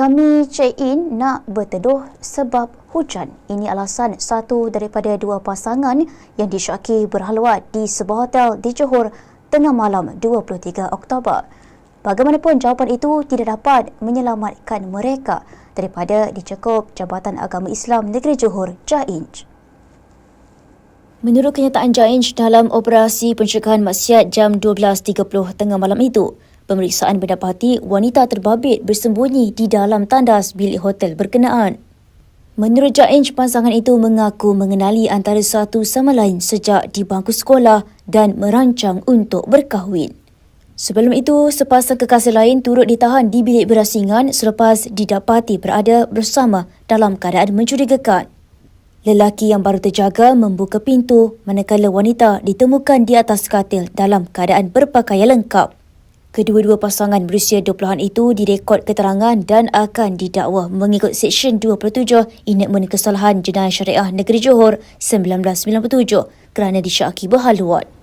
Kami check-in nak berteduh sebab hujan. Ini alasan satu daripada dua pasangan yang disyaki berhalwat di sebuah hotel di Johor tengah malam 23 Oktober. Bagaimanapun jawapan itu tidak dapat menyelamatkan mereka daripada dicekup Jabatan Agama Islam Negeri Johor JAINJ. Menurut kenyataan JAINJ dalam operasi pencegahan maksiat jam 12.30 tengah malam itu, Pemeriksaan mendapati wanita terbabit bersembunyi di dalam tandas bilik hotel berkenaan. Menurut Jainj, pasangan itu mengaku mengenali antara satu sama lain sejak di bangku sekolah dan merancang untuk berkahwin. Sebelum itu, sepasang kekasih lain turut ditahan di bilik berasingan selepas didapati berada bersama dalam keadaan mencurigakan. Lelaki yang baru terjaga membuka pintu manakala wanita ditemukan di atas katil dalam keadaan berpakaian lengkap. Kedua-dua pasangan berusia 20-an itu direkod keterangan dan akan didakwa mengikut Seksyen 27 Enactment Kesalahan Jenayah Syariah Negeri Johor 1997 kerana disyaki berhaluat.